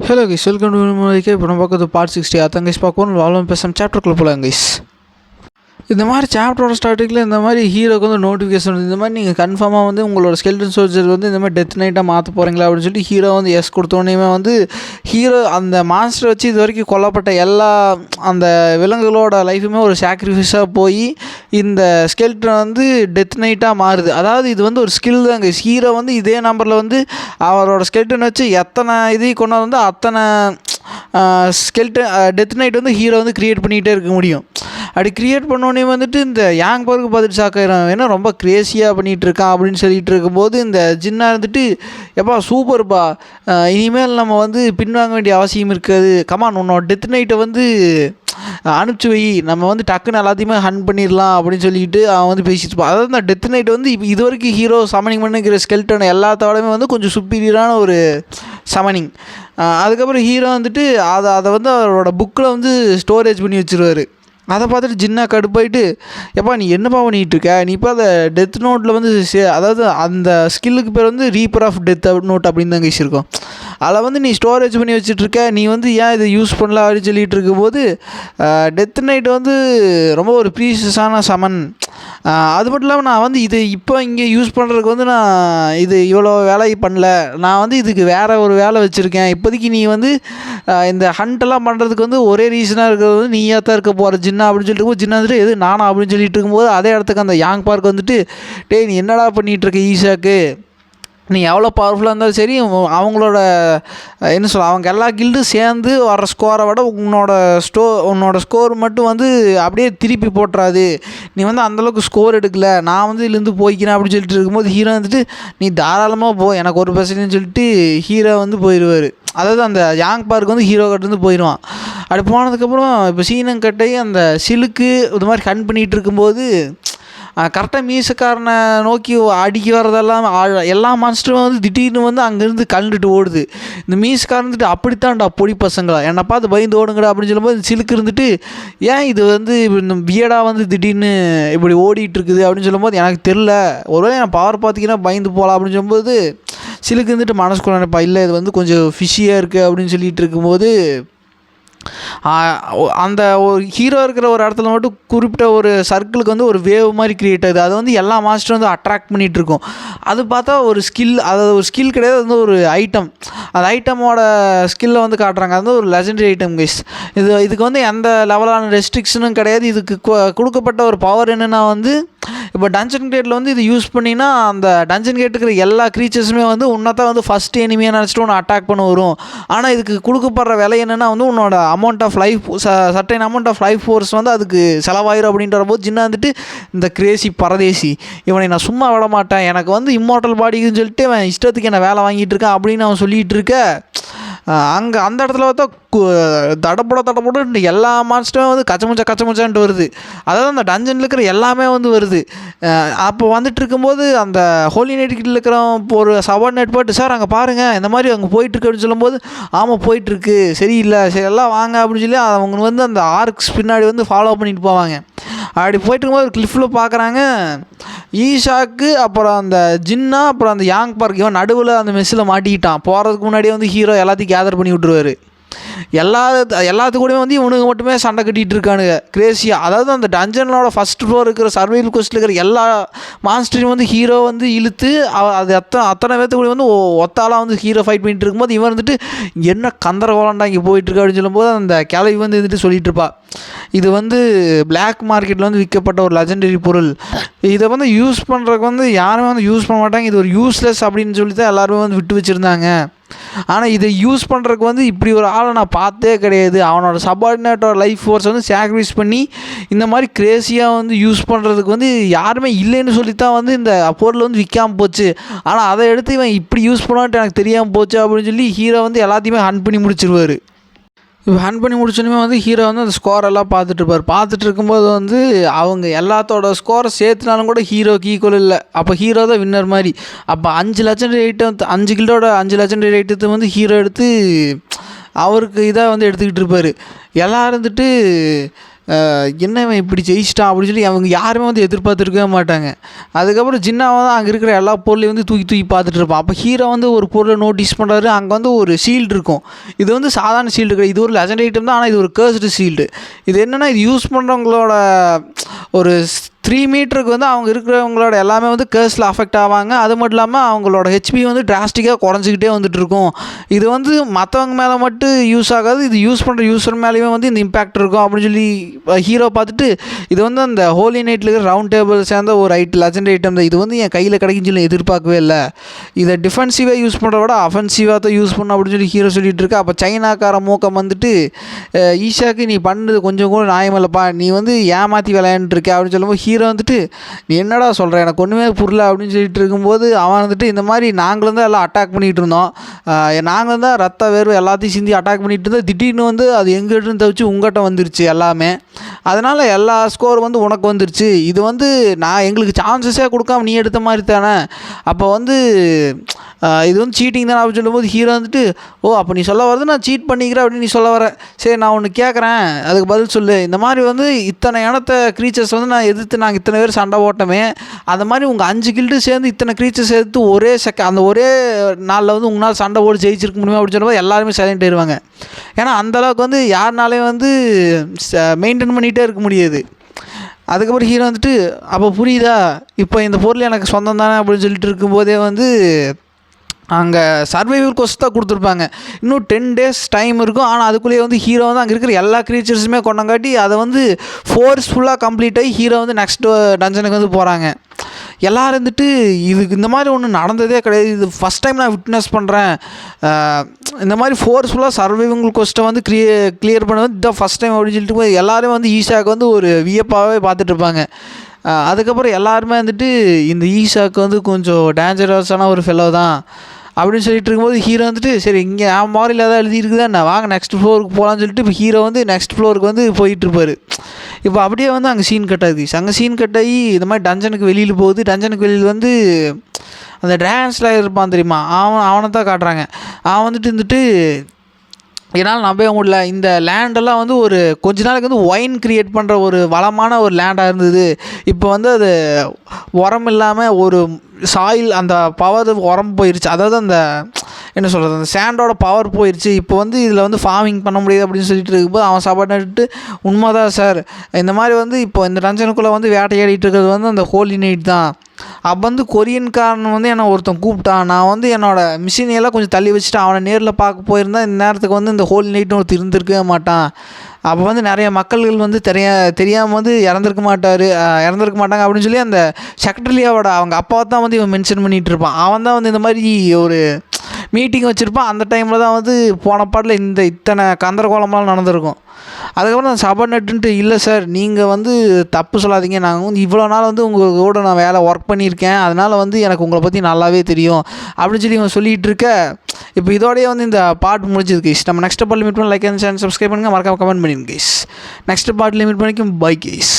Hello guys welcome to இப்போ நம்ம பார்க்குறது பார்ட் சிக்ஸ்டி அதான் கைஸ் பார்க்கணும் வாழும் பேசாம சாப்டருக்குள்ளே போகலாம் கைஸ் இந்த மாதிரி சாப்டரோட ஸ்டார்டிங்கில் இந்த மாதிரி ஹீரோக்கு வந்து நோட்டிஃபிகேஷன் வந்து இந்த மாதிரி நீங்கள் கன்ஃபார்மாக வந்து உங்களோட ஸ்கெல்டன் சோல்ஜர் வந்து இந்த மாதிரி டெத் நைட்டாக மாற்ற போகிறீங்களா அப்படின்னு சொல்லி ஹீரோ வந்து எஸ் கொடுத்தோன்னே வந்து ஹீரோ அந்த மாஸ்டர் வச்சு இது வரைக்கும் கொல்லப்பட்ட எல்லா அந்த விலங்குகளோட லைஃபுமே ஒரு சாக்ரிஃபைஸாக போய் இந்த ஸ்கெல்டன் வந்து டெத் நைட்டாக மாறுது. அதாவது இது வந்து ஒரு ஸ்கில் தாங்க ஹீரோ வந்து இதே நம்பரில் வந்து அவரோட ஸ்கெல்டன் வச்சு எத்தனை இதையும் கொண்டாந்து வந்து அத்தனை ஸ்கெல்டன் டெத் நைட் வந்து ஹீரோ வந்து க்ரியேட் பண்ணிகிட்டே இருக்க முடியும். அப்படி க்ரியேட் பண்ணோடனே வந்துட்டு இந்த யாங் பருக்கு பார்த்துட்டு சாக்காயிரம் ஏன்னா ரொம்ப க்ரேஸியாக பண்ணிகிட்டு இருக்கான் அப்படின்னு சொல்லிட்டு இருக்கும்போது இந்த ஜின்னா இருந்துட்டு எப்பா சூப்பர்ப்பா. இனிமேல் நம்ம வந்து பின்வாங்க வேண்டிய அவசியம் இருக்காது. கமான் உன்னோட டெத் நைட்டை வந்து அனுப்பிச்சி வை. நம்ம வந்து டக்குன்னு எல்லாத்தையுமே ஹன் பண்ணிடலாம் அப்படின்னு சொல்லிட்டு அவன் வந்து பேசிட்டு இருப்பான். அதாவது இந்த டெத் நைட் வந்து இப்போ இது வரைக்கும் ஹீரோ சமனிங் பண்ணுங்கிற ஸ்கெல்டன் எல்லாத்தோடமே வந்து கொஞ்சம் சுப்பீரியரான ஒரு சமனிங் அதுக்கப்புறம் ஹீரோ வந்துட்டு அதை அதை வந்து அவரோட புக்கில் வந்து ஸ்டோரேஜ் பண்ணி வச்சுருவார். அதை பார்த்துட்டு ஜின்னா கடுப்பாயிட்டு எப்பா நீ என்னப்பா பண்ணிகிட்டு இருக்க? நீ இப்போ அந்த டெத் நோட்டில் வந்து சே அதாவது அந்த ஸ்கில்லுக்கு பேர் வந்து ரீப்பர் ஆஃப் டெத் நோட் அப்படின்னு தான் கேசிருக்கோம் அதில் வந்து நீ ஸ்டோரேஜ் பண்ணி வச்சுட்ருக்க நீ வந்து ஏன் இதை யூஸ் பண்ணல அப்படின்னு சொல்லிட்டு இருக்கும்போது டெத் நைட் வந்து ரொம்ப ஒரு ப்ரீசியஸான சமன் அது மட்டும் இல்லாமல் நான் வந்து இது இப்போ இங்கே யூஸ் பண்ணுறதுக்கு வந்து நான் இது இவ்வளோ வேலை பண்ணல. நான் வந்து இதுக்கு வேறு ஒரு வேலை வச்சுருக்கேன். இப்போதைக்கு நீ வந்து இந்த ஹண்ட்டெல்லாம் பண்ணுறதுக்கு வந்து ஒரே ரீசனாக இருக்கிறது வந்து நீயாக தான் இருக்க போகிற ஜின்னா அப்படின்னு சொல்லிட்டு இருக்கும்போது ஜின்னா வந்துட்டு எது நானா? அப்படின்னு சொல்லிட்டு இருக்கும்போது அதே இடத்துக்கு அந்த யாங் பார்க் வந்துட்டு டேய் நீ என்னடா பண்ணிகிட்ருக்க ஈஷாக்கு? நீ எவ்வளோ பவர்ஃபுல்லாக இருந்தாலும் சரி அவங்களோட என்ன சொல்ல அவங்க எல்லா கில்டும் சேர்ந்து வர ஸ்கோரை விட உன்னோட ஸ்டோ உன்னோட ஸ்கோர் மட்டும் வந்து அப்படியே திருப்பி போட்டுறாது. நீ வந்து அந்தளவுக்கு ஸ்கோர் எடுக்கல. நான் வந்து இதுலேருந்து போய்க்கிறேன் அப்படின்னு சொல்லிட்டு இருக்கும்போது ஹீரோ வந்துட்டு நீ தாராளமாக போ எனக்கு ஒரு பிரச்சனைன்னு சொல்லிட்டு ஹீரோ வந்து போயிடுவார் அதாவது அந்த யாங் பார்க் வந்து ஹீரோ கிட்டேருந்து போயிடுவான் அப்படி போனதுக்கப்புறம் இப்போ சீனங்கட்டையும் அந்த சிலுக்கு இது மாதிரி கன் பண்ணிகிட்டு இருக்கும்போது கரெக்டாக மீசக்காரனை நோக்கி அடிக்க வரதெல்லாம் எல்லா மான்ஸ்டரும் வந்து திடீர்னு வந்து அங்கேருந்து கலந்துட்டு ஓடுது. இந்த மீசக்காரன் இருந்துட்டு அப்படித்தான்டா பொடி பசங்களா? என்னை பார்த்து பயந்து ஓடுங்கடா அப்படின்னு சொல்லும்போது சிலுக்கு இருந்துட்டு ஏன் இது வந்து இந்த வியடாக வந்து திடீர்னு இப்படி ஓடிட்டு இருக்குது அப்படின்னு சொல்லும்போது எனக்கு தெரில. ஒருவேளை என் பவர் பார்த்தீங்கன்னா பயந்து போகலாம் அப்படின்னு சொல்லும்போது சிலுக்கு இருந்துட்டு மனசுக்குள்ள நினைப்பா இல்லை இது வந்து கொஞ்சம் ஃபிஷியாக இருக்குது அப்படின்னு சொல்லிட்டு இருக்கும்போது அந்த ஒரு ஹீரோ இருக்கிற ஒரு இடத்துல மட்டும் குறிப்பிட்ட ஒரு சர்க்கிளுக்கு வந்து ஒரு வேவ் மாதிரி கிரியேட் ஆகுது. அது வந்து எல்லா மாஸ்டரும் வந்து அட்ராக்ட் பண்ணிகிட்டு இருக்கும். அது பார்த்தா ஒரு ஸ்கில் அது ஒரு ஸ்கில் கிடையாது அது வந்து ஒரு ஐட்டம் அந்த ஐட்டமோட ஸ்கில்லை வந்து காட்டுறாங்க. அது வந்து ஒரு லெஜண்டரி ஐட்டம் கைஸ் இது இதுக்கு வந்து எந்த லெவலான ரெஸ்ட்ரிக்ஷனும் கிடையாது. இதுக்கு கொடுக்கப்பட்ட ஒரு பவர் என்னென்னா வந்து இப்போ டஞ்சன் கேட்டில் வந்து இது யூஸ் பண்ணினா அந்த டஞ்சன் கேட்டுக்கிற எல்லா க்ரீச்சர்ஸுமே வந்து உன்னதான் வந்து ஃபஸ்ட் எனிமியாக நினச்சிட்டு உன்னை அட்டாக் பண்ண வரும். ஆனால் இதுக்கு கொடுக்கப்படுற விலை என்னென்னா வந்து உன்னோட amount of life certain amount of life force வந்து அதுக்கு செலவாயிரும் அப்படின்ற போது ஜின்னா வந்துட்டு இந்த கிரேசி பரதேசி இவனை நான் சும்மா விட மாட்டேன். எனக்கு வந்து இம்மார்ட்டல் பாடிக்குன்னு சொல்லிட்டு அவன் இஷ்டத்துக்கு என்ன வேலை வாங்கிட்டு இருக்கான் அப்படின்னு அவன் சொல்லிகிட்டு இருக்க அங்கே அந்த இடத்துல பார்த்தா கு- தடப்பட தடப்பட எல்லா மாஸ்டரும் வந்து கச்சமுச்சா கச்சமுச்சான்ட்டு வருது. அதாவது அந்த டஞ்சனில் இருக்கிற எல்லாமே வந்து வருது. அப்போ வந்துட்டு இருக்கும்போது அந்த ஹோலி நைட்டுக்கிட்ட இருக்கிற ஒரு சபார்டினேட் போட்டு சார் அங்கே பாருங்கள் இந்த மாதிரி அங்கே போயிட்டுருக்கு அப்படின்னு சொல்லும்போது ஆமாம் போயிட்டுருக்கு சரியில்லை. சரி எல்லாம் வாங்க அப்படின்னு சொல்லி அவங்க வந்து அந்த ஆர்க்ஸ் பின்னாடி வந்து ஃபாலோ பண்ணிட்டு போவாங்க. அப்படி போயிட்டு இருக்கும்போது ஒரு கிளிஃபில் பார்க்குறாங்க ஈஷாக்கு அப்புறம் அந்த ஜின்னா அப்புறம் அந்த யாங் பார்க் இவன் நடுவில் அந்த மெஸ்ஸில் மாட்டிக்கிட்டான். போகிறதுக்கு முன்னாடியே வந்து ஹீரோ எல்லாத்தையும் கேதர் பண்ணி விட்ருவாரு எல்லா எல்லாத்து கூடயுமே வந்து இவனுங்க மட்டுமே சண்டை கட்டிகிட்டு இருக்கானுங்க. கிரேசியாக அதாவது அந்த டஞ்சனோட ஃபஸ்ட் ஃப்ளோர் இருக்கிற சர்வைவல் கொஸ்டில் இருக்கிற எல்லா மாஸ்டரையும் வந்து ஹீரோ வந்து இழுத்து அது அத்தனை அத்தனை பேர்த்து கூட வந்து ஒத்தாலாம் வந்து ஹீரோ ஃபைட் பண்ணிட்டு இருக்கும்போது இவன் வந்துட்டு என்ன கந்தரகோலண்டா இங்கே போயிட்டுருக்கு அப்படின்னு சொல்லும்போது அந்த கிளவி வந்து இருந்துட்டு சொல்லிட்டு இருப்பா. இது வந்து பிளாக் மார்க்கெட்டில் வந்து விற்கப்பட்ட ஒரு லெஜண்டரி பொருள். இதை வந்து யூஸ் பண்ணுறதுக்கு வந்து யாருமே வந்து யூஸ் பண்ண மாட்டாங்க. இது ஒரு யூஸ்லெஸ் அப்படின்னு சொல்லி தான் எல்லாருமே வந்து விட்டு வச்சுருந்தாங்க. ஆனால் இதை யூஸ் பண்ணுறதுக்கு வந்து இப்படி ஒரு ஆளை நான் பார்த்தே கிடையாது. அவனோட சபார்டினேட்டோட லைஃப் ஃபோர்ஸ் வந்து சாக்ரிஃபைஸ் பண்ணி இந்த மாதிரி கிரேசியாக வந்து யூஸ் பண்ணுறதுக்கு வந்து யாருமே இல்லைன்னு சொல்லி தான் வந்து இந்த பொருள் வந்து விற்காமல் போச்சு. ஆனால் அதை எடுத்து இவன் இப்படி யூஸ் பண்ணான்ட்டு எனக்கு தெரியாமல் போச்சு அப்படின்னு சொல்லி ஹீரோ வந்து எல்லாத்தையுமே ஹன் பண்ணி முடிச்சிருவார். இப்போ ஹன் பண்ணி முடிச்சோன்னே வந்து ஹீரோ வந்து அந்த ஸ்கோர் எல்லாம் பார்த்துட்டு இருப்பார். பார்த்துட்டு இருக்கும்போது வந்து அவங்க எல்லாத்தோட ஸ்கோரை சேர்த்துனாலும் கூட ஹீரோக்கு ஈக்குவல் இல்லை. அப்போ ஹீரோ தான் வின்னர் மாதிரி. அப்போ அஞ்சு லட்சம் ரேட்டு அஞ்சு கிலோட அஞ்சு லட்சம் ரேட்டு வந்து ஹீரோ எடுத்து அவருக்கு இதாக வந்து எடுத்துக்கிட்டு இருப்பார். எல்லாம் இருந்துட்டு என்ன இவன் இப்படி ஜெயிச்சிட்டான் அப்படின்னு சொல்லி அவங்க யாருமே வந்து எதிர்பார்த்துருக்கவே மாட்டாங்க. அதுக்கப்புறம் ஜின்னாவை தான் அங்கே இருக்கிற எல்லா பொருளையும் வந்து தூக்கி தூக்கி பார்த்துட்டு இருப்பான். அப்போ ஹீரோ வந்து ஒரு பொருளை நோட்டீஸ் பண்ணுறாரு அங்கே வந்து ஒரு ஷீல்டு இருக்கும். இது வந்து சாதாரண ஷீல்டு கிடையாது. இது ஒரு லெஜண்ட் ஐட்டம் தான் ஆனால் இது ஒரு கேர்ஸ்டு ஷீல்டு இது என்னென்னா இது யூஸ் பண்ணுறவங்களோட ஒரு த்ரீ மீட்டருக்கு வந்து அவங்க இருக்கிறவங்களோட எல்லாமே வந்து கேர்ஸில் அஃபெக்ட் ஆவாங்க. அது மட்டும் இல்லாமல் அவங்களோட ஹெச்பி வந்து டிராஸ்டிக்காக குறைஞ்சிக்கிட்டே வந்துட்டு இருக்கும். இது வந்து மற்றவங்க மேலே மட்டும் யூஸ் ஆகாது. இது யூஸ் பண்ணுற யூஸர் மேலேயுமே வந்து இந்த இம்பேக்ட் இருக்கும் அப்படின்னு சொல்லி ஹீரோ பார்த்துட்டு இது வந்து அந்த ஹோலி நைட்டில் இருக்கிற ரவுண்ட் டேபிள் சேர்ந்த ஒரு ஐட் லெஜண்ட் ஐட்டம் தான். இது வந்து என் கையில் கிடைக்குன்னு சொல்லி எதிர்பார்க்கவே இல்லை. இதை டிஃபென்சிவாக யூஸ் பண்ணுறத விட அஃபென்சிவாக தான் யூஸ் பண்ணும் அப்படின்னு சொல்லி ஹீரோ சொல்லிட்டு இருக்கா. அப்போ சைனாக்கார மூக்கம் வந்துட்டு ஈஷாக்கு நீ பண்ணது கொஞ்சம் கூட நியாயமில்லப்பா நீ வந்து ஏமாற்றி விளையாண்டுருக்க அப்படின்னு சொல்லும்போது ஹீரோ ஹீரோ வந்துட்டு நீ என்னடா சொல்கிற எனக்கு ஒன்றுமே புரியல அப்படின்னு சொல்லிட்டு இருக்கும்போது அவன் வந்துட்டு இந்த மாதிரி நாங்களும் தான் எல்லாம் அட்டாக் பண்ணிகிட்டு இருந்தோம். நாங்களும் தான் ரத்த வேர்வை எல்லாத்தையும் சிந்தி அட்டாக் பண்ணிகிட்டு இருந்தோம். திடீர்னு வந்து அது எங்கிட்ட தவிச்சு உங்கள்கிட்ட வந்துருச்சு எல்லாமே. அதனால் எல்லா ஸ்கோர் வந்து உனக்கு வந்துருச்சு. இது வந்து நான் எங்களுக்கு சான்சஸே கொடுக்காம நீ எடுத்த மாதிரி தானே. அப்போ வந்து இது வந்து சீட்டிங் தானே அப்படின்னு சொல்லும்போது ஹீரோ வந்துட்டு ஓ அப்போ நீ சொல்ல வரது நான் சீட் பண்ணிக்கிறேன் அப்படின்னு நீ சொல்ல வர. சரி நான் ஒன்று கேட்குறேன் அதுக்கு பதில் சொல்லு. இந்த மாதிரி வந்து இத்தனை இனத்த க்ரீச்சர்ஸ் வந்து நான் எதிர்த்து நாங்கள் இத்தனை பேர் சண்டை போட்டோமே அந்த மாதிரி உங்கள் அஞ்சு கில்டு சேர்ந்து இத்தனை க்ரீச்சர் சேர்த்து ஒரே செக அந்த ஒரே நாளில் வந்து உங்களால் சண்டை போட்டு ஜெயிச்சிருக்க முடியுமா அப்படின்னு சொல்லும்போது எல்லாருமே சைலண்ட் ஆயிடுவாங்க ஏன்னா அந்தளவுக்கு வந்து யாருனாலையும் வந்து மெயின்டைன் பண்ணிகிட்டே இருக்க முடியாது. அதுக்கப்புறம் ஹீரோ வந்துட்டு அப்போ புரியுதா? இப்போ இந்த பொருள் எனக்கு சொந்தம் தானே அப்படின்னு சொல்லிட்டு இருக்கும்போதே வந்து அங்கே சர்வைவல் கோஸ்ட் தான் கொடுத்துருப்பாங்க. இன்னும் டென் டேஸ் டைம் இருக்கும். ஆனால் அதுக்குள்ளேயே வந்து ஹீரோ வந்து அங்கே இருக்கிற எல்லா க்ரீச்சர்ஸுமே கொண்டங்காட்டி அதை வந்து ஃபோர்ஸ்ஃபுல்லாக கம்ப்ளீட் ஆகி ஹீரோ வந்து நெக்ஸ்ட் டஞ்சனுக்கு வந்து போகிறாங்க எல்லோரும் இருந்துட்டு இதுக்கு இந்த மாதிரி ஒன்று நடந்ததே கிடையாது. இது ஃபஸ்ட் டைம் நான் விட்னஸ் பண்ணுறேன் இந்த மாதிரி ஃபோர்ஸ்ஃபுல்லாக சர்வைவல் கோஸ்ட்டை வந்து க்ளிய கிளியர் பண்ணது இதான் ஃபஸ்ட் டைம் அப்படின்னு சொல்லிட்டு போய் வந்து ஈஷாவுக்கு வந்து ஒரு வியப்பாகவே பார்த்துட்டு இருப்பாங்க. அதுக்கப்புறம் எல்லாருமே வந்துட்டு இந்த ஈஷாக்கு வந்து கொஞ்சம் டேஞ்சரஸான ஒரு ஃபெல்லோ தான். அப்படின்னு சொல்லிட்டு இருக்கும்போது ஹீரோ வந்துட்டு சரி இங்கே நான் மாரில் ஏதாவது எழுதியிருக்குதா நான் வாங்க நெக்ஸ்ட் ஃப்ளோருக்கு போகலான்னு சொல்லிட்டு இப்போ ஹீரோ வந்து நெக்ஸ்ட் ஃப்ளோருக்கு வந்து போயிட்டுருப்பார் இப்போ அப்படியே வந்து அங்கே சீன் கட் ஆகுது. அங்கே சீன் கட் ஆகி இந்த மாதிரி டஞ்சனுக்கு வெளியில் போகுது. டஞ்சனுக்கு வெளியில் வந்து அந்த டான்ஸ்லாம் இருப்பான் தெரியுமா? அவன் அவனை தான் காட்டுறாங்க. அவன் வந்துட்டு இருந்துட்டு என்னால் நம்பவே முடியல. இந்த லேண்டெல்லாம் வந்து ஒரு கொஞ்ச நாளைக்கு வந்து ஒயின் கிரியேட் பண்ணுற ஒரு வளமான ஒரு லேண்டாக இருந்தது. இப்போ வந்து அது உரம் இல்லாமல் ஒரு சாயில் அந்த பவர் உரம் போயிடுச்சு அதாவது அந்த என்ன சொல்கிறது அந்த சேண்டோட பவர் போயிடுச்சு இப்போ வந்து இதில் வந்து ஃபார்மிங் பண்ண முடியாது அப்படின்னு சொல்லிட்டு இருக்கும்போது அவன் சாப்பாட்டு உண்மைதான் சார் இந்த மாதிரி வந்து இப்போ இந்த டஞ்சனுக்குள்ளே வந்து வேட்டையாடிட்டு இருக்கிறது வந்து அந்த ஹோலி நைட் தான். அப்போ வந்து கொரியன்காரன் வந்து என்னை ஒருத்தன் கூப்பிட்டான். நான் வந்து என்னோடய மிஷினையெல்லாம் கொஞ்சம் தள்ளி வச்சுட்டு அவனை நேரில் பார்க்க போயிருந்தா இந்த நேரத்துக்கு வந்து இந்த ஹோலி நைட்னு ஒருத்தர் இருந்திருக்கவே மாட்டான். அப்போ வந்து நிறைய மக்கள்கள் வந்து தெரிய தெரியாமல் வந்து இறந்துருக்க மாட்டார். இறந்துருக்க மாட்டாங்க அப்படின்னு சொல்லி அந்த செக்ரட்டரியாவோட அவங்க அப்பாவை தான் வந்து இவன் மென்ஷன் பண்ணிகிட்டு இருப்பான். அவன் தான் வந்து இந்த மாதிரி ஒரு மீட்டிங் வச்சுருப்போம். அந்த டைமில் தான் வந்து போன பாட்டில் இந்த இத்தனை கந்தரகோலமெலாம் நடந்திருக்கும். அதுக்கப்புறம் அந்த சபர்நட்டுன்ட்டு இல்லை சார் நீங்கள் வந்து தப்பு சொல்லாதீங்க. நாங்கள் வந்து இவ்வளோ நாள் வந்து உங்கள் கூட நான் வேலை ஒர்க் பண்ணியிருக்கேன். அதனால் வந்து எனக்கு உங்களை பற்றி நல்லாவே தெரியும். அப்படின்னு சொல்லி இவன் சொல்லிகிட்டு இருக்க இப்போ இதோடய வந்து இந்த பாட்டு முடிஞ்சது நம்ம நெக்ஸ்ட் பாட்டில் மீட் பண்ணி லைக் அண்ட் சேனல் சப்ஸ்கிரைப் பண்ணுங்கள் மறக்காம கமெண்ட் பண்ணிடுங்க கைஸ் நெக்ஸ்ட் பாட்டில் மீட் பண்ணிக்கும். Bye guys